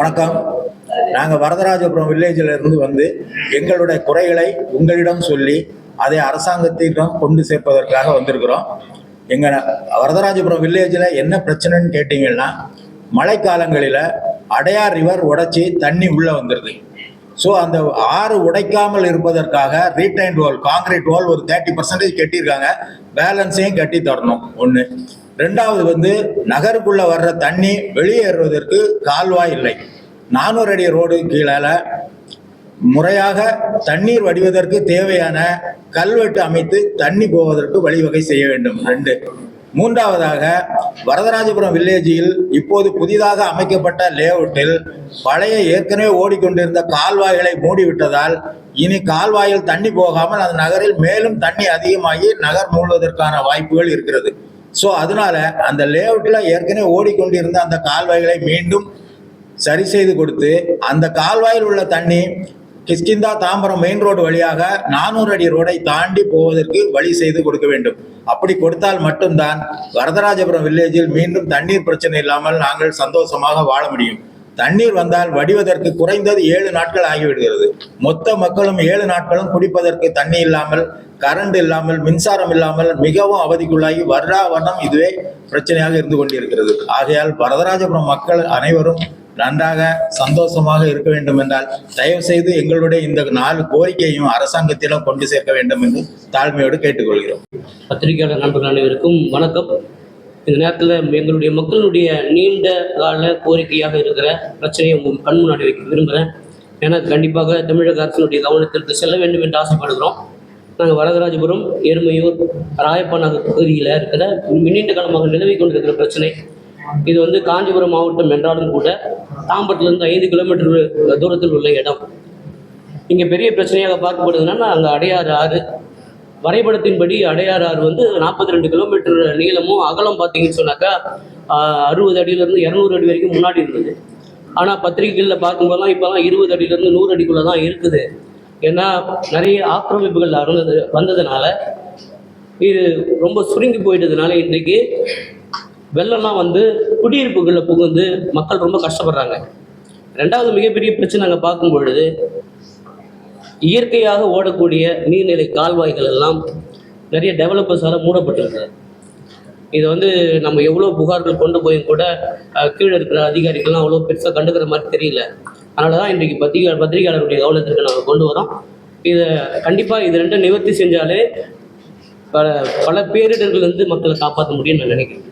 வணக்கம். நாங்கள் வரதராஜபுரம் வில்லேஜில் இருந்து வந்து எங்களுடைய குறைகளை உங்களிடம் சொல்லி அதை அரசாங்கத்திடம் கொண்டு சேர்ப்பதற்காக வந்திருக்கிறோம். எங்கள் வரதராஜபுரம் வில்லேஜில் என்ன பிரச்சனைன்னு கேட்டிங்கன்னா மழைக்காலங்களில் அடையார் ரிவர் உடைச்சி தண்ணி உள்ளே வந்துடுது ஸோ அந்த ஆறு உடைக்காமல் இருப்பதற்காக ரீடைன்ட் வால் காங்கிரீட் வால் ஒரு தேர்ட்டி பர்சன்டேஜ் கட்டியிருக்காங்க. பேலன்ஸையும் கட்டி தரணும். ஒன்று ரெண்டாவது வந்து நகருக்குள்ளே வர்ற தண்ணி வெளியேறுவதற்கு கால்வாய் இல்லை. நானூறு அடி ரோடு கீழால முறையாக தண்ணீர் வடிவதற்கு தேவையான கல்வெட்டு அமைத்து தண்ணி போவதற்கு வழிவகை செய்ய வேண்டும். ரெண்டு. மூன்றாவதாக வரதராஜபுரம் வில்லேஜில் இப்போது புதிதாக அமைக்கப்பட்ட லேஅவுட்டில் பழைய ஏற்கனவே ஓடிக்கொண்டிருந்த கால்வாய்களை மூடிவிட்டதால் இனி கால்வாயில் தண்ணி போகாமல் அந்த நகரில் மேலும் தண்ணி அதிகமாகி நகர் மூழ்வதற்கான வாய்ப்புகள் இருக்கிறது. ஸோ அதனால அந்த லேஅவுட்டில் ஏற்கனவே ஓடிக்கொண்டிருந்த அந்த கால்வாய்களை மீண்டும் சரி செய்து கொடுத்து அந்த கால்வாயில் உள்ள தண்ணி கிஷ்கிந்தா தாம்பரம் மெயின் ரோடு வழியாக நானூறு அடி ரோடை தாண்டி போவதற்கு வழி செய்து கொடுக்க வேண்டும். அப்படி கொடுத்தால் மட்டும்தான் வரதராஜபுரம் வில்லேஜில் மீண்டும் தண்ணீர் பிரச்சனை இல்லாமல் நாங்கள் சந்தோஷமாக வாழ முடியும். தண்ணீர் வந்தால் வடிவதற்கு குறைந்தது ஏழு நாட்கள் ஆகிவிடுகிறது. மொத்த மக்களும் ஏழு நாட்களும் குடிப்பதற்கு தண்ணி இல்லாமல் கரண்ட் இல்லாமல் மின்சாரம் இல்லாமல் மிகவும் அவதிக்குள்ளாகி வர்றா வண்ணம் இதுவே பிரச்சனையாக இருந்து கொண்டிருக்கிறது. ஆகையால் வரதராஜபுரம் மக்கள் அனைவரும் நன்றாக சந்தோஷமாக இருக்க வேண்டும் என்றால் தயவு செய்து எங்களுடைய இந்த நாலு கோரிக்கையும் அரசாங்கத்திடம் கொண்டு சேர்க்க வேண்டும் என்று தாழ்மையோடு கேட்டுக்கொள்கிறோம். பத்திரிகையாளர் நண்பர்கள் அனைவருக்கும் வணக்கம். இந்த நேரத்தில் எங்களுடைய மக்களுடைய நீண்ட கால கோரிக்கையாக இருக்கிற பிரச்சனையை உங்கள் கண் முன்னாடி வைக்க விரும்புகிறேன் ஏன்னா கண்டிப்பாக தமிழக அரசினுடைய கவனத்திற்கு செல்ல வேண்டும் என்று ஆசைப்படுகிறோம். நாங்கள் வரதராஜபுரம் எருமையூர் ராயப்பா நகர் பகுதியில் இருக்கிற நீண்ட காலமாக நிலவி கொண்டிருக்கிற பிரச்சனை. இது வந்து காஞ்சிபுரம் மாவட்டம் என்றாலும் கூட தாம்பரத்துலேருந்து ஐந்து கிலோமீட்டர் தூரத்தில் உள்ள இடம். இங்கே பெரிய பிரச்சனையாக பார்க்கப்படுதுன்னா அங்கே அடையாறு ஆறு. வரைபடத்தின்படி அடையாறு ஆறு வந்து நாற்பத்தி ரெண்டு கிலோமீட்டர் நீளமும் அகலம் பார்த்தீங்கன்னு சொன்னாக்கா அறுபது அடியிலேருந்து இரநூறு அடி வரைக்கும் முன்னாடி இருந்தது. ஆனால் பத்திரிகைகளில் பார்க்கும்போதெல்லாம் இப்போலாம் இருபது அடியிலேருந்து நூறு அடிக்குள்ளே தான் இருக்குது. ஏன்னா நிறைய ஆக்கிரமிப்புகள் அறந்தது வந்ததுனால இது ரொம்ப சுருங்கி போயிட்டதுனால இன்றைக்கு வெள்ளம்லாம் வந்து குடியிருப்புகளில் புகுந்து மக்கள் ரொம்ப கஷ்டப்படுறாங்க. ரெண்டாவது மிகப்பெரிய பிரச்சனை நாங்கள் பார்க்கும் பொழுது இயற்கையாக ஓடக்கூடிய நீர்நிலை கால்வாய்கள் எல்லாம் நிறைய டெவலப்பர்ஸால் மூடப்பட்டிருக்கு இதை வந்து நம்ம எவ்வளோ புகார்கள் கொண்டு போயும் கூட கீழே இருக்கிற அதிகாரிகள்லாம் அவ்வளோ பெருசாக கண்டுக்கிற மாதிரி தெரியல. அதனால தான் இன்றைக்கு பத்திரிகை பத்திரிகையாளருடைய கவனத்திற்கு நாங்கள் கொண்டு வரோம். இதை கண்டிப்பாக இது ரெண்டும் நிவர்த்தி செஞ்சாலே பல பல பேரிடர்கள்லேருந்து மக்களை காப்பாற்ற முடியும்னு நான் நினைக்கிறேன்.